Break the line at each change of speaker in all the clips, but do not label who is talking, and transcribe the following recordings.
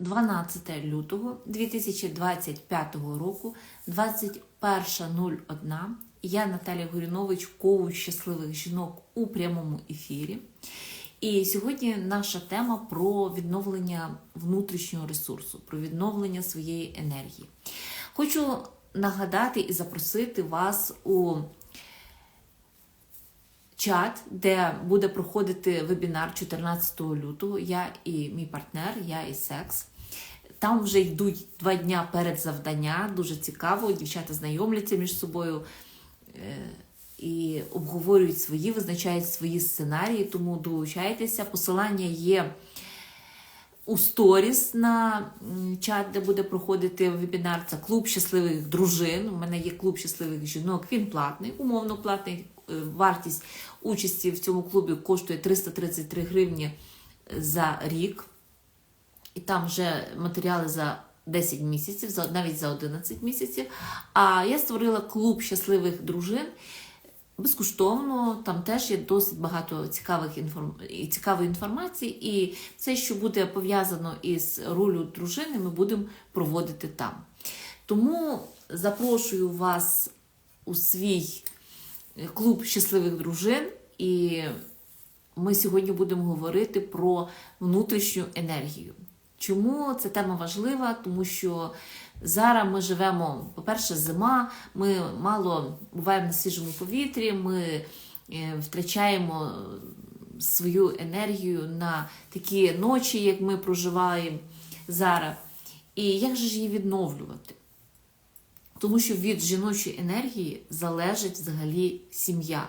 12 лютого 2025 року, 21.01. Я Наталія Горінович, коуч щасливих жінок у прямому ефірі. І сьогодні наша тема про відновлення внутрішнього ресурсу, про відновлення своєї енергії. Хочу нагадати і запросити вас у чат, де буде проходити вебінар 14 лютого. Я і мій партнер, я і секс. Там вже йдуть два дня перед завдання. Дуже цікаво. Дівчата знайомляться між собою е, і обговорюють свої, визначають свої сценарії, тому долучайтеся. Посилання є у сторіс на чат, де буде проходити вебінар. Це клуб щасливих дружин. У мене є клуб щасливих жінок. Він платний, умовно платний. Е, Вартість участі в цьому клубі коштує 333 гривні за рік. І там вже матеріали за 10 місяців, навіть за 11 місяців. А я створила клуб щасливих дружин безкоштовно. Там теж є досить багато цікавих інформ... цікавої інформації. І все, що буде пов'язано із ролью дружини, ми будемо проводити там. Тому запрошую вас у свій клуб щасливих дружин. І ми сьогодні будемо говорити про внутрішню енергію. Чому ця тема важлива? Тому що зараз ми живемо, по-перше, зима, ми мало буваємо на свіжому повітрі, ми е, втрачаємо свою енергію на такі ночі, як ми проживаємо зараз. І як же ж її відновлювати? Тому що від жіночої енергії залежить взагалі сім'я.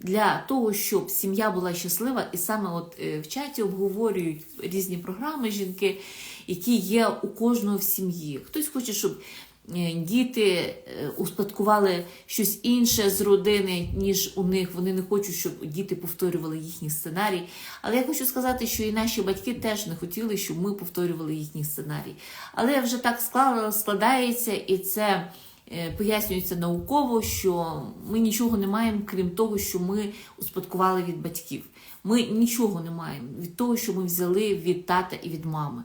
Для того, щоб сім'я була щаслива, і саме от е, в чаті обговорюють різні програми жінки, які є у кожного в сім'ї. Хтось хоче, щоб е, діти е, успадкували щось інше з родини, ніж у них. Вони не хочуть, щоб діти повторювали їхній сценарій. Але я хочу сказати, що і наші батьки теж не хотіли, щоб ми повторювали їхній сценарій. Але вже так складається, і це пояснюється науково, що ми нічого не маємо, крім того, що ми успадкували від батьків. Ми нічого не маємо від того, що ми взяли від тата і від мами.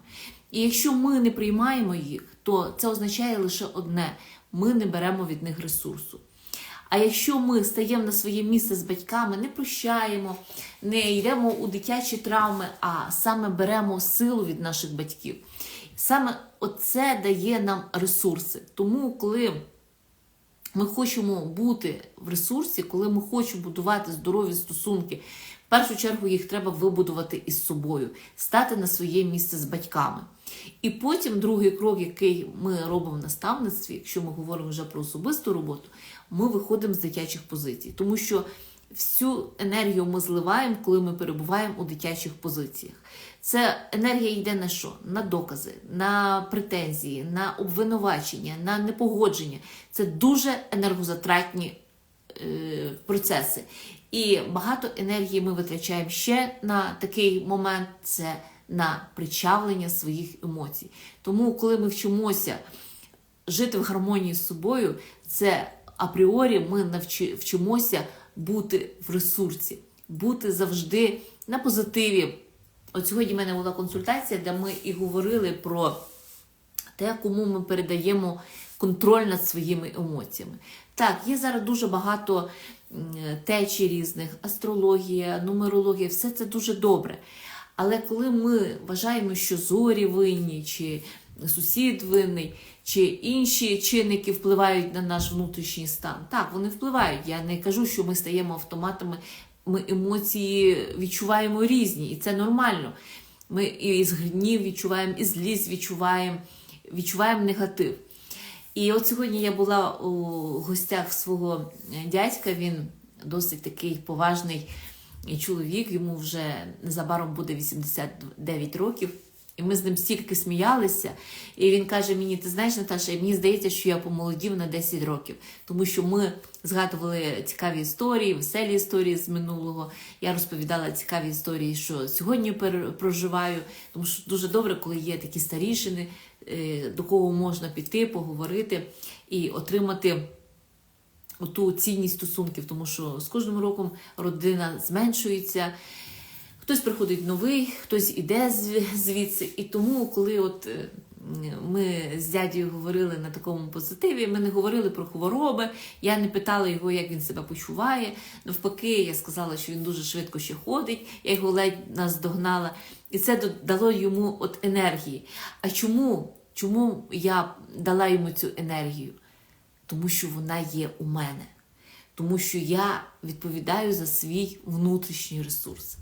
І якщо ми не приймаємо їх, то це означає лише одне: ми не беремо від них ресурсу. А якщо ми стаємо на своє місце з батьками, не прощаємо, не йдемо у дитячі травми, а саме беремо силу від наших батьків, саме оце дає нам ресурси. Тому, коли ми хочемо бути в ресурсі, коли ми хочемо будувати здорові стосунки, в першу чергу їх треба вибудувати із собою, стати на своє місце з батьками. І потім другий крок, який ми робимо в наставництві, якщо ми говоримо вже про особисту роботу, ми виходимо з дитячих позицій, тому що всю енергію ми зливаємо, коли ми перебуваємо у дитячих позиціях. Це енергія йде на що? На докази, на претензії, на обвинувачення, на непогодження. Це дуже енергозатратні е, процеси. І багато енергії ми витрачаємо ще на такий момент це на причавлення своїх емоцій. Тому, коли ми вчимося жити в гармонії з собою, це апріорі ми навчи, вчимося бути в ресурсі, бути завжди на позитиві. От сьогодні в мене була консультація, де ми і говорили про те, кому ми передаємо контроль над своїми емоціями. Так, є зараз дуже багато течій різних, астрологія, нумерологія, все це дуже добре. Але коли ми вважаємо, що зорі винні, чи сусід винний, чи інші чинники впливають на наш внутрішній стан, так, вони впливають. Я не кажу, що ми стаємо автоматами, ми емоції відчуваємо різні, і це нормально. Ми і з гнів відчуваємо, і злість відчуваємо, відчуваємо негатив. І от сьогодні я була у гостях свого дядька, він досить такий поважний чоловік, йому вже незабаром буде 89 років. І ми з ним стільки сміялися. І він каже мені: ти знаєш, Наташа, мені здається, що я помолодів на 10 років, тому що ми згадували цікаві історії, веселі історії з минулого. Я розповідала цікаві історії, що сьогодні проживаю. Тому що дуже добре, коли є такі старішини, е, до кого можна піти, поговорити і отримати ту цінність стосунків, тому що з кожним роком родина зменшується. Хтось приходить новий, хтось іде звідси. І тому, коли от е, ми з дядю говорили на такому позитиві, ми не говорили про хвороби, я не питала його, як він себе почуває. Навпаки, я сказала, що він дуже швидко ще ходить, я його ледь наздогнала. І це дало йому от енергії. А чому? Чому я дала йому цю енергію? Тому що вона є у мене. Тому що я відповідаю за свій внутрішній ресурс.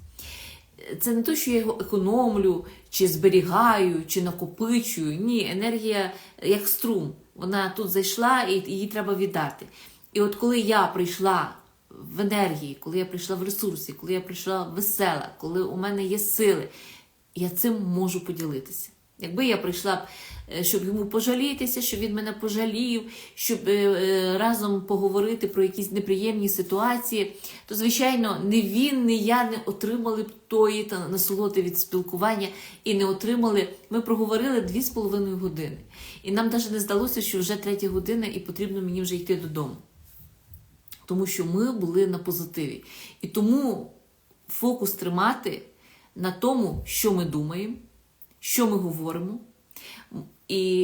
Це не те, що я його економлю, чи зберігаю, чи накопичую. Ні, енергія як струм. Вона тут зайшла і її треба віддати. І от коли я прийшла в енергії, коли я прийшла в ресурсі, коли я прийшла весела, коли у мене є сили, я цим можу поділитися. Якби я прийшла б, е, щоб йому пожалітися, щоб він мене пожалів, щоб е, е, разом поговорити про якісь неприємні ситуації, то, звичайно, не він, не я не отримали б тої та насолоди від спілкування і не отримали. Ми проговорили дві з половиною години. І нам навіть не здалося, що вже третя година і потрібно мені вже йти додому. Тому що ми були на позитиві. І тому фокус тримати на тому, що ми думаємо, що ми говоримо. І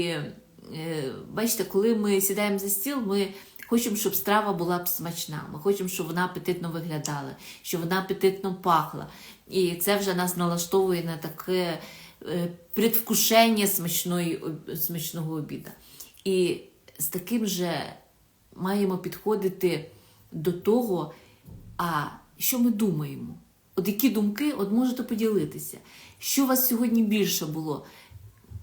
е, бачите, коли ми сідаємо за стіл, ми хочемо, щоб страва була б смачна. Ми хочемо, щоб вона апетитно виглядала, щоб вона апетитно пахла. І це вже нас налаштовує на таке е, предвкушення смачної, смачного обіду. І з таким же маємо підходити до того, а що ми думаємо. От які думки, от можете поділитися. Що у вас сьогодні більше було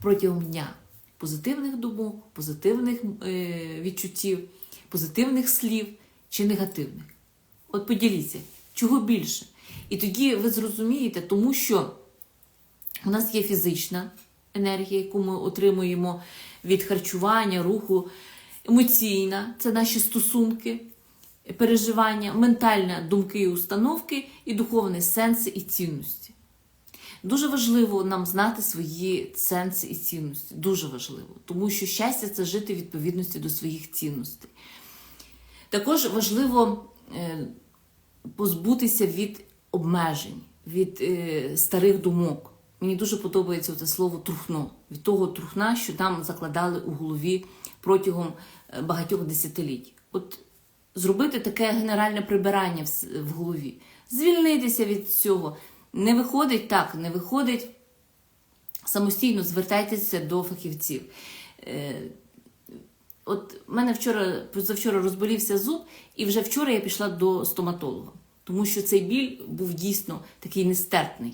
протягом дня? Позитивних думок, позитивних е, відчуттів, позитивних слів чи негативних? От поділіться, чого більше? І тоді ви зрозумієте, тому що у нас є фізична енергія, яку ми отримуємо від харчування, руху, емоційна це наші стосунки, переживання, ментальна думки і установки, і духовні сенси і цінності. Дуже важливо нам знати свої сенси і цінності. Дуже важливо, тому що щастя це жити в відповідності до своїх цінностей. Також важливо е, позбутися від обмежень, від е, старих думок. Мені дуже подобається це слово трухно, від того трухна, що нам закладали у голові протягом е, багатьох десятиліть. От зробити таке генеральне прибирання в, голові, звільнитися від цього. Не виходить так, не виходить. Самостійно звертайтеся до фахівців. Е, От в мене вчора, позавчора розболівся зуб, і вже вчора я пішла до стоматолога, тому що цей біль був дійсно такий нестерпний.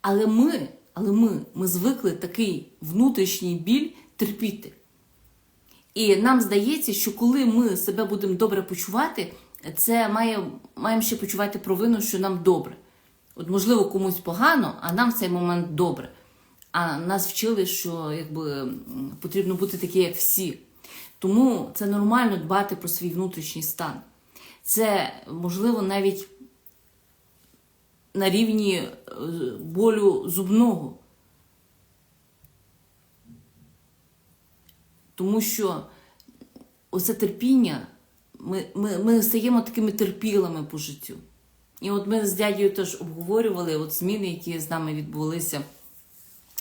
Але ми, але ми, ми звикли такий внутрішній біль терпіти. І нам здається, що коли ми себе будемо добре почувати, це має, маємо ще почувати провину, що нам добре. От, можливо, комусь погано, а нам в цей момент добре. А нас вчили, що якби, потрібно бути такі, як всі. Тому це нормально дбати про свій внутрішній стан. Це, можливо, навіть на рівні е, болю зубного. Тому що оце терпіння, ми, ми, ми стаємо такими терпілими по життю. І от ми з дядьою теж обговорювали от зміни, які з нами відбулися.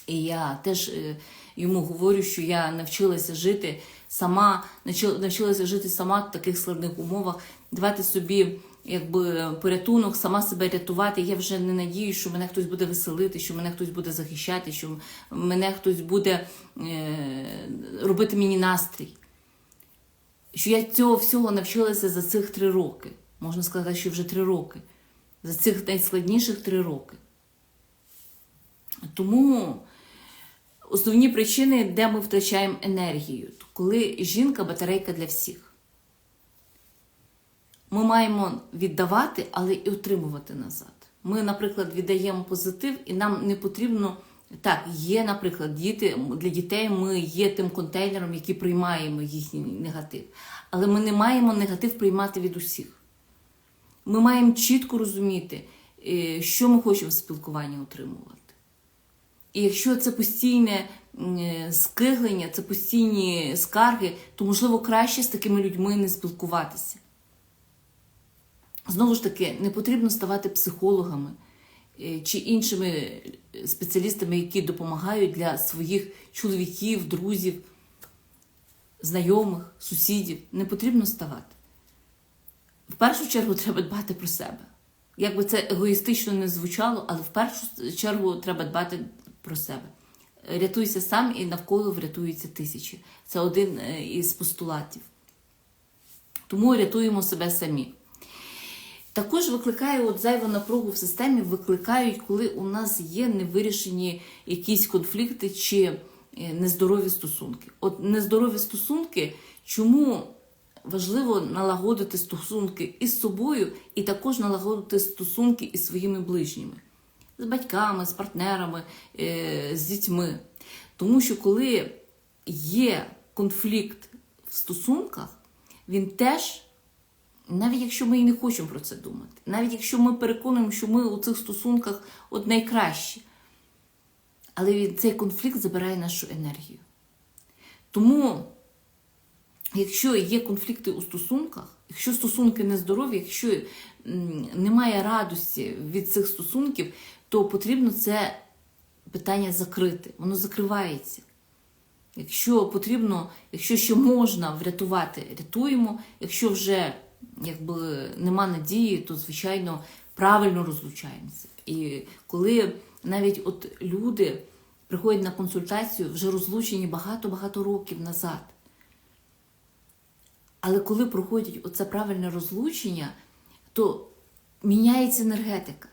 І я теж е, йому говорю, що я навчилася жити сама, навчи- навчилася жити сама в таких складних умовах, давати собі якби порятунок, сама себе рятувати. Я вже не надію, що мене хтось буде веселити, що мене хтось буде захищати, що мене хтось буде е, робити мені настрій. Що я цього всього навчилася за цих три роки. Можна сказати, що вже три роки. За цих найскладніших три роки. Тому основні причини, де ми втрачаємо енергію, коли жінка батарейка для всіх. Ми маємо віддавати, але і отримувати назад. Ми, наприклад, віддаємо позитив, і нам не потрібно. Так, є, наприклад, діти для дітей ми є тим контейнером, який приймаємо їхній негатив. Але ми не маємо негатив приймати від усіх. Ми маємо чітко розуміти, е, що ми хочемо в спілкуванні отримувати. І якщо це постійне е, скиглення, це постійні скарги, то можливо краще з такими людьми не спілкуватися. Знову ж таки, не потрібно ставати психологами. е, чи іншими спеціалістами, які допомагають для своїх чоловіків, друзів, знайомих, сусідів. Не потрібно ставати. В першу чергу треба дбати про себе. Як би це егоїстично не звучало, але в першу чергу треба дбати про себе. Рятуйся сам і навколо врятуються тисячі. Це один е, із постулатів. Тому рятуємо себе самі. Також викликає от зайву напругу в системі, викликають, коли у нас є невирішені якісь конфлікти чи е, нездорові стосунки. От нездорові стосунки, чому важливо налагодити стосунки із собою, і також налагодити стосунки із своїми ближніми, з батьками, з партнерами, е, з дітьми. Тому що коли є конфлікт в стосунках, він теж, навіть якщо ми і не хочемо про це думати, навіть якщо ми переконуємо, що ми у цих стосунках от найкращі, але цей конфлікт забирає нашу енергію. Тому, якщо є конфлікти у стосунках, якщо стосунки нездорові, якщо немає радості від цих стосунків, то потрібно це питання закрити. Воно закривається. Якщо потрібно, якщо ще можна врятувати, рятуємо. Якщо вже якби нема надії, то звичайно правильно розлучаємося. І коли навіть от люди приходять на консультацію, вже розлучені багато-багато років назад. Але коли проходять оце правильне розлучення, то міняється енергетика.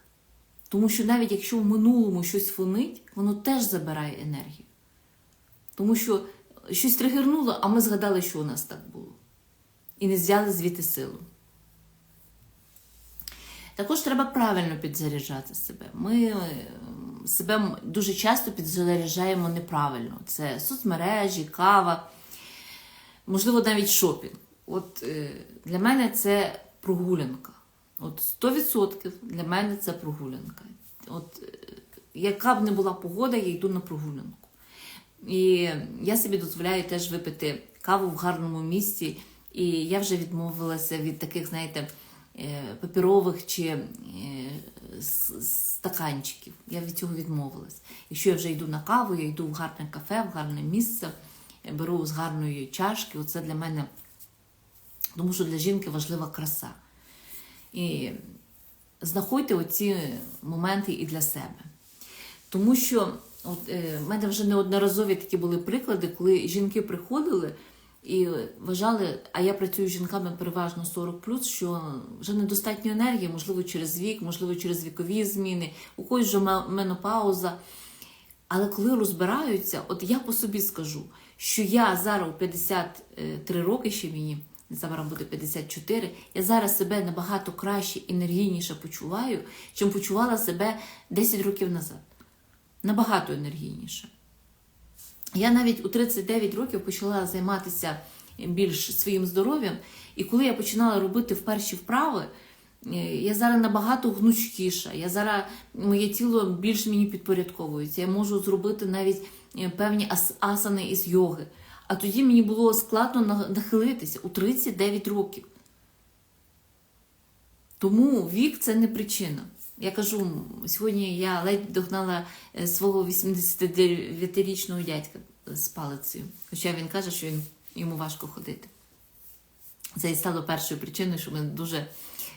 Тому що навіть якщо в минулому щось фонить, воно теж забирає енергію. Тому що щось тригернуло, а ми згадали, що у нас так було. І не взяли звідти силу. Також треба правильно підзаряджати себе. Ми е, себе дуже часто підзаряджаємо неправильно. Це соцмережі, кава, можливо, навіть шопінг. От е, для мене це прогулянка. От 100% для мене це прогулянка. От е, яка б не була погода, я йду на прогулянку. І я собі дозволяю теж випити каву в гарному місці. І я вже відмовилася від таких, знаєте, паперових чи е, стаканчиків. Я від цього відмовилась. Якщо я вже йду на каву, я йду в гарне кафе, в гарне місце, е, беру з гарної чашки. Оце для мене, тому що для жінки важлива краса. І знаходьте оці моменти і для себе. Тому що от, е, в мене вже неодноразові такі були приклади, коли жінки приходили і вважали, а я працюю з жінками переважно 40 що вже недостатньо енергії, можливо, через вік, можливо, через вікові зміни, у когось вже менопауза. Але коли розбираються, от я по собі скажу, що я зараз у 53 роки ще мені, зараз буде 54, я зараз себе набагато краще, енергійніше почуваю, чим почувала себе 10 років назад. Набагато енергійніше. Я навіть у 39 років почала займатися більш своїм здоров'ям, і коли я починала робити вперші вправи, е, я зараз набагато гнучкіша. Я зараз моє тіло більш мені підпорядковується. Я можу зробити навіть е, певні ас- асани із йоги. А тоді мені було складно нахилитися у 39 років. Тому вік це не причина. Я кажу, сьогодні я ледь догнала е, свого 89-річного дядька з палицею. Хоча він каже, що він, йому важко ходити. Це і стало першою причиною, що ми дуже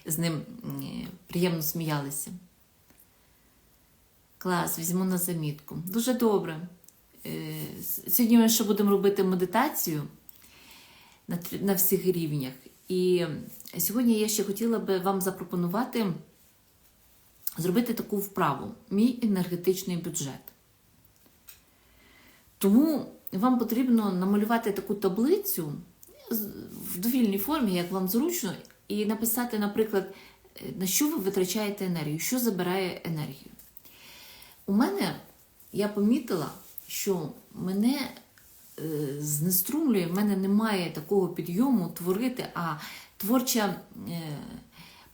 з ним е, приємно сміялися. Клас, візьму на замітку. Дуже добре. Е, Сьогодні ми ще будемо робити медитацію на всіх рівнях. І сьогодні я ще хотіла би вам запропонувати зробити таку вправу мій енергетичний бюджет. Тому вам потрібно намалювати таку таблицю в довільній формі, як вам зручно, і написати, наприклад, на що ви витрачаєте енергію, що забирає енергію. У мене я помітила, що мене е, знеструмлює, в мене немає такого підйому творити, а творча е,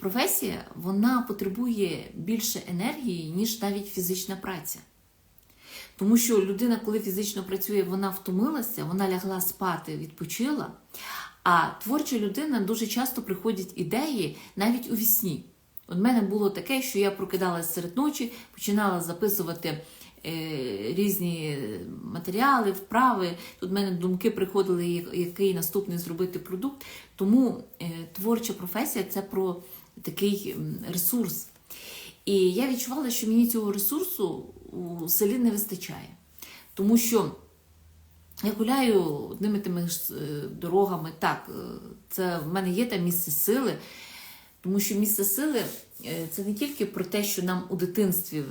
професія вона потребує більше енергії, ніж навіть фізична праця. Тому що людина, коли фізично працює, вона втомилася, вона лягла спати, відпочила. А творча людина дуже часто приходять ідеї навіть у вісні. От мене було таке, що я прокидалась серед ночі, починала записувати е, різні матеріали, вправи. Тут в мене думки приходили, який наступний зробити продукт. Тому е, творча професія це про такий ресурс. І я відчувала, що мені цього ресурсу у селі не вистачає. Тому що я гуляю одними тими ж е, дорогами. Так, е, це в мене є там місце сили, тому що місце сили е, це не тільки про те, що нам у дитинстві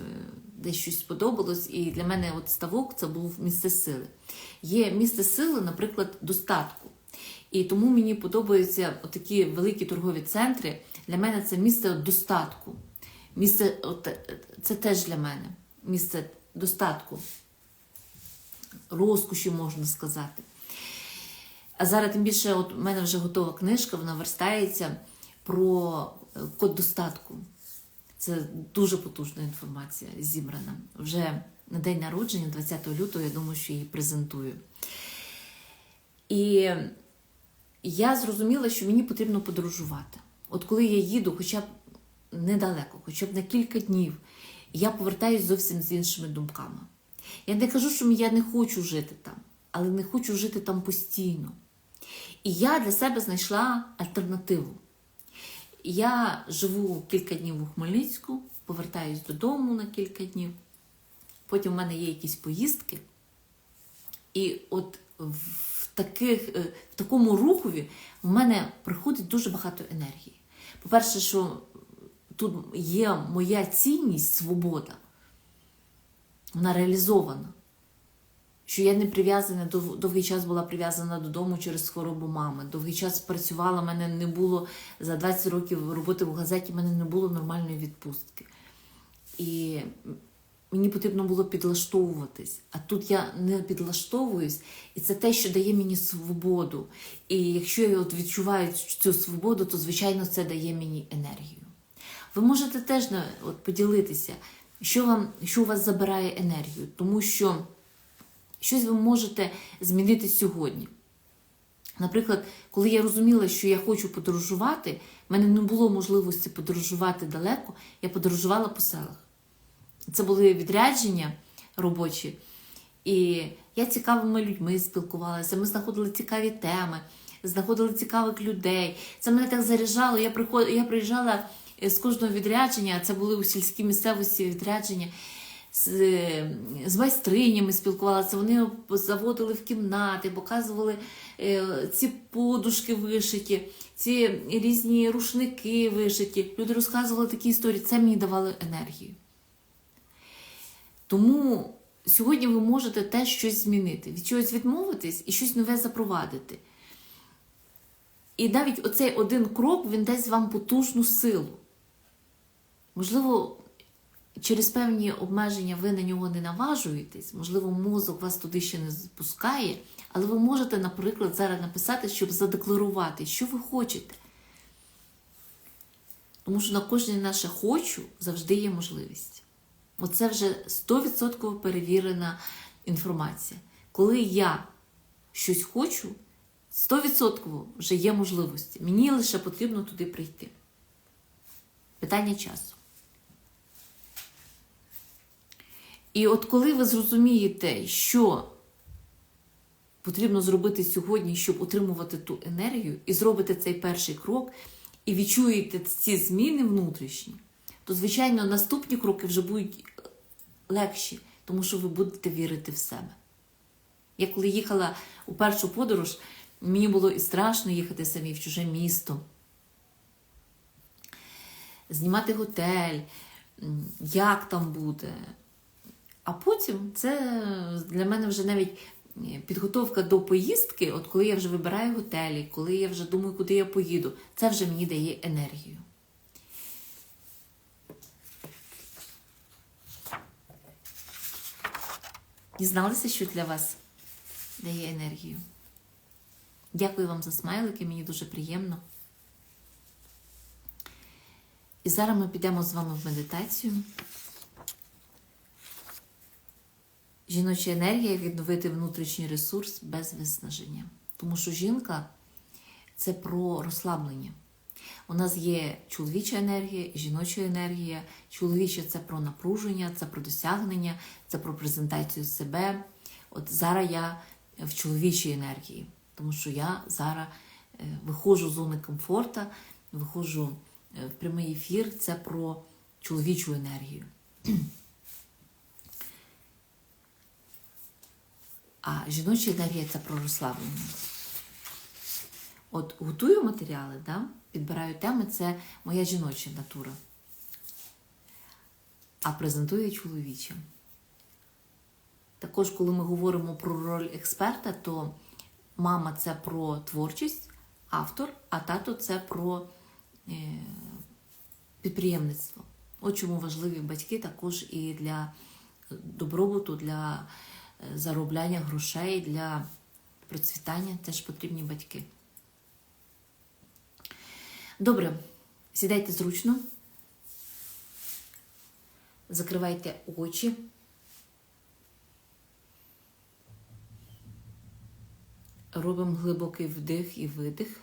десь щось сподобалось, і для мене от ставок це був місце сили. Є місце сили, наприклад, достатку. І тому мені подобаються такі великі торгові центри. Для мене це місце достатку. Місце, от, це теж для мене місце достатку розкоші, можна сказати. А зараз тим більше, от у мене вже готова книжка, вона верстається про е, код достатку. Це дуже потужна інформація зібрана. Вже на день народження, 20 лютого, я думаю, що її презентую. І я зрозуміла, що мені потрібно подорожувати. От коли я їду, хоча б недалеко, хоча б на кілька днів, я повертаюсь зовсім з іншими думками. Я не кажу, що я не хочу жити там, але не хочу жити там постійно. І я для себе знайшла альтернативу. Я живу кілька днів у Хмельницьку, повертаюсь додому на кілька днів. Потім в мене є якісь поїздки. І от в, таких, е, в такому рухові в мене приходить дуже багато енергії. По-перше, що тут є моя цінність, свобода, вона реалізована. Що я не прив'язана, довгий час була прив'язана додому через хворобу мами. Довгий час працювала, мене не було за 20 років роботи в газеті, мене не було нормальної відпустки. І мені потрібно було підлаштовуватись. А тут я не підлаштовуюсь, і це те, що дає мені свободу. І якщо я от відчуваю цю свободу, то звичайно це дає мені енергію. Ви можете теж от, поділитися, що, вам, що у вас забирає енергію, тому що щось ви можете змінити сьогодні. Наприклад, коли я розуміла, що я хочу подорожувати, в мене не було можливості подорожувати далеко, я подорожувала по селах. Це були відрядження робочі. І я цікавими людьми спілкувалася. Ми знаходили цікаві теми, знаходили цікавих людей. Це мене так заряджало. Я приход... я приїжджала е, з кожного відрядження, це були у сільській місцевості відрядження. З, е, з майстринями спілкувалася, вони заводили в кімнати, показували е, ці подушки вишиті, ці різні рушники вишиті. Люди розказували такі історії. Це мені давало енергію. Тому сьогодні ви можете теж щось змінити, від чогось відмовитись і щось нове запровадити. І навіть оцей один крок він дасть вам потужну силу. Можливо, через певні обмеження ви на нього не наважуєтесь, можливо, мозок вас туди ще не запускає, але ви можете, наприклад, зараз написати, щоб задекларувати, що ви хочете. Тому що на кожне наше хочу завжди є можливість. Оце вже 100% перевірена інформація. Коли я щось хочу, 100% вже є можливості. Мені лише потрібно туди прийти. Питання часу. І от коли ви зрозумієте, що потрібно зробити сьогодні, щоб отримувати ту енергію, і зробите цей перший крок, і відчуєте ці зміни внутрішні, то, звичайно, наступні кроки вже будуть легші, тому що ви будете вірити в себе. Я коли їхала у першу подорож, мені було і страшно їхати самі в чуже місто, знімати готель, як там буде. А потім це для мене вже навіть е, підготовка до поїздки, от коли я вже вибираю готелі, коли я вже думаю, куди я поїду, це вже мені дає енергію. Дізналися, що для вас дає енергію. Дякую вам за смайлики, мені дуже приємно. І зараз ми підемо з вами в медитацію. Жіноча енергія відновити внутрішній ресурс без виснаження. Тому що жінка це про розслаблення. У нас є чоловіча енергія, і жіноча енергія. Чоловіча це про напруження, це про досягнення, це про презентацію себе. От зараз я в чоловічій енергії, тому що я зараз е, виходжу з зони комфорту, виходжу е, в прямий ефір, це про чоловічу енергію. А жіноча енергія це про розслаблення. От готую матеріали, да? Підбираю теми, це моя жіноча натура. А презентую чоловіча. Також, коли ми говоримо про роль експерта, то мама це про творчість, автор, а тато це про е, підприємництво. От чому важливі батьки також і для добробуту, для е, заробляння грошей, для процвітання теж потрібні батьки. Добре, сідайте зручно, закривайте очі. Робимо глибокий вдих і видих.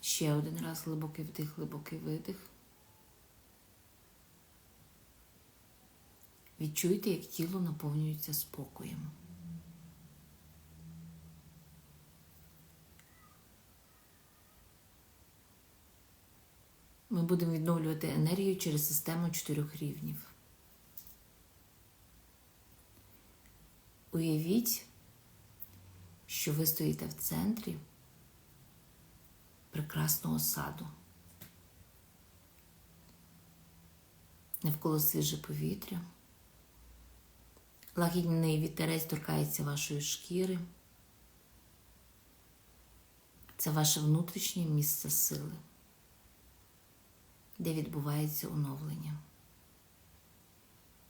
Ще один раз глибокий вдих, глибокий видих. Відчуйте, як тіло наповнюється спокоєм. Ми будемо відновлювати енергію через систему чотирьох рівнів. Уявіть, що ви стоїте в центрі прекрасного саду. Навколо свіже повітря. Лагідний вітерець торкається вашої шкіри. Це ваше внутрішнє місце сили, де відбувається оновлення.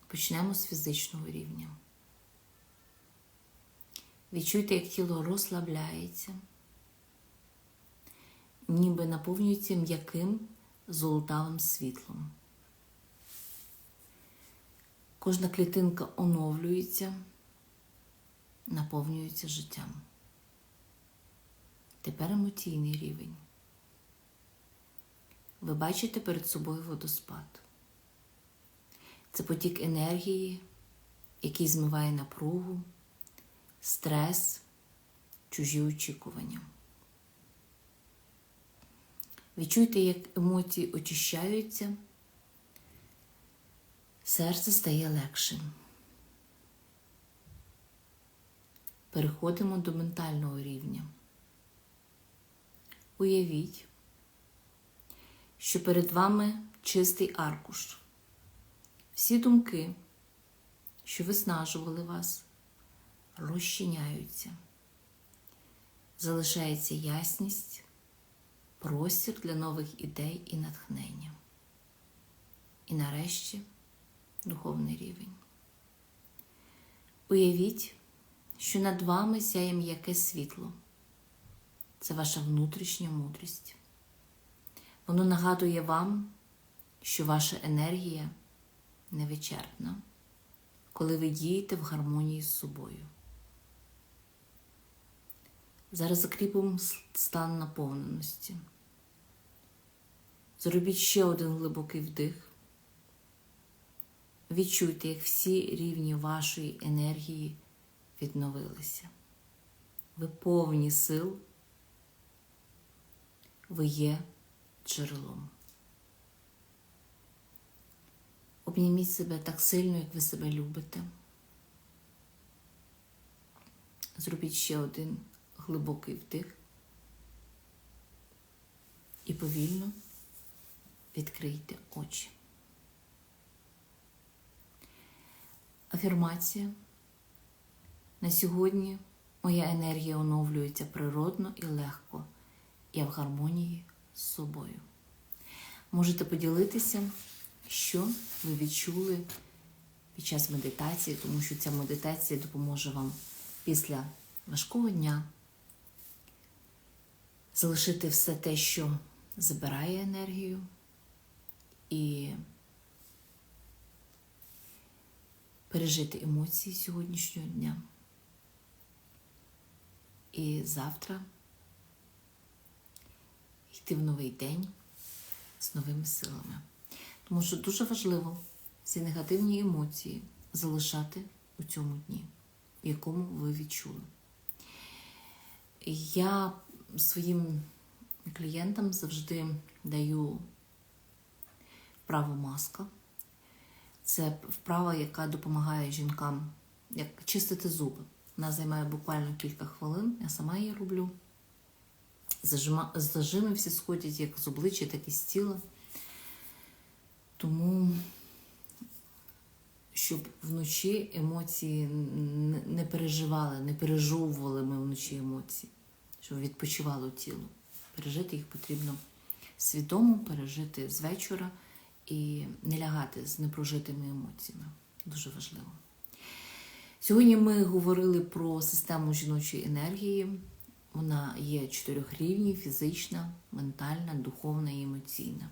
Почнемо з фізичного рівня. Відчуйте, як тіло розслабляється, ніби наповнюється м'яким золотавим світлом. Кожна клітинка оновлюється, наповнюється життям. Тепер емоційний рівень. Ви бачите перед собою водоспад. Це потік енергії, який змиває напругу, стрес, чужі очікування. Відчуйте, як емоції очищаються, серце стає легшим. Переходимо до ментального рівня. Уявіть, що перед вами чистий аркуш. Всі думки, що виснажували вас, розчиняються. Залишається ясність, простір для нових ідей і натхнення. І нарешті духовний рівень. Уявіть, що над вами сяє м'яке світло. Це ваша внутрішня мудрість. Воно нагадує вам, що ваша енергія невичерпна, коли ви дієте в гармонії з собою. Зараз закріпимо стан наповненості. Зробіть ще один глибокий вдих. Відчуйте, як всі рівні вашої енергії відновилися. Ви повні сил, ви є джерелом. Обніміть себе так сильно, як ви себе любите. Зробіть ще один глибокий вдих і повільно відкрийте очі. Афірмація. На сьогодні моя енергія оновлюється природно і легко, я в гармонії з собою. Можете поділитися, що ви відчули під час медитації, тому що ця медитація допоможе вам після важкого дня залишити все те, що забирає енергію, і пережити емоції сьогоднішнього дня. і завтра йти в новий день з новими силами. Тому що дуже важливо ці негативні емоції залишати у цьому дні, в якому ви відчули. Я своїм клієнтам завжди даю вправу маска. Це вправа, яка допомагає жінкам як чистити зуби. Вона займає буквально кілька хвилин. Я сама її роблю. Зажима, зажими всі сходять як з обличчя, так і з тіла. Тому, щоб вночі емоції не- переживали, не пережовували ми вночі емоції, щоб відпочивало тіло. Пережити їх потрібно свідомо, пережити з вечора і не лягати з непрожитими емоціями. Дуже важливо. Сьогодні ми говорили про систему жіночої енергії. Вона є чотирьох рівнів: фізична, ментальна, духовна і емоційна.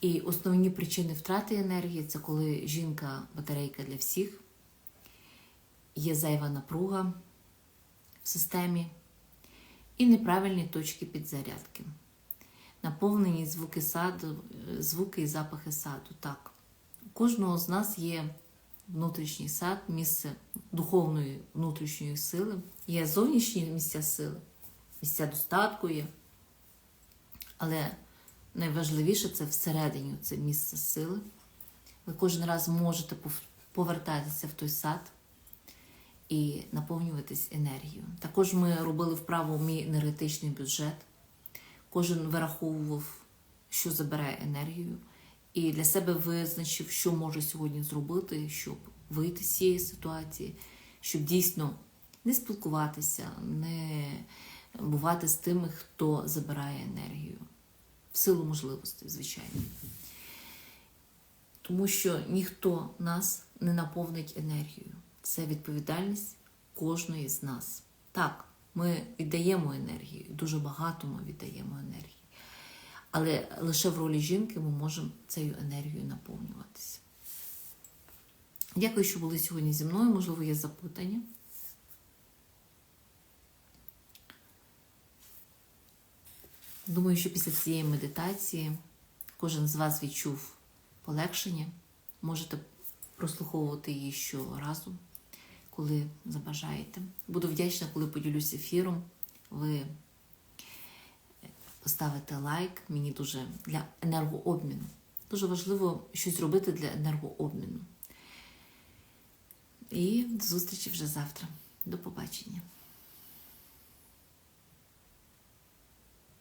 І основні причини втрати енергії це коли жінка батарейка для всіх, є зайва напруга в системі і неправильні точки підзарядки. Наповнені звуки саду, звуки і запахи саду. Так. У кожного з нас є внутрішній сад, місце духовної внутрішньої сили, є зовнішні місця сили, місця достатку є. Але найважливіше це всередині це місце сили. Ви кожен раз можете повертатися в той сад і наповнюватись енергією. Також ми робили вправу мій енергетичний бюджет. Кожен вираховував, що забирає енергію, і для себе визначив, що може сьогодні зробити, щоб вийти з цієї ситуації, щоб дійсно не спілкуватися, не бувати з тими, хто забирає енергію. В силу можливостей, звичайно. Тому що ніхто нас не наповнить енергією. Це відповідальність кожної з нас. Так, ми віддаємо енергію, дуже багато ми віддаємо енергії. Але лише в ролі жінки ми можемо цією енергією наповнюватися. Дякую, що були сьогодні зі мною. Можливо, є запитання. Думаю, що після цієї медитації кожен з вас відчув полегшення. Можете прослуховувати її щоразу, коли забажаєте. Буду вдячна, коли поділюсь ефіром. Ви поставите лайк. Мені дуже для енергообміну. Дуже важливо щось робити для енергообміну. І до зустрічі вже завтра. До побачення.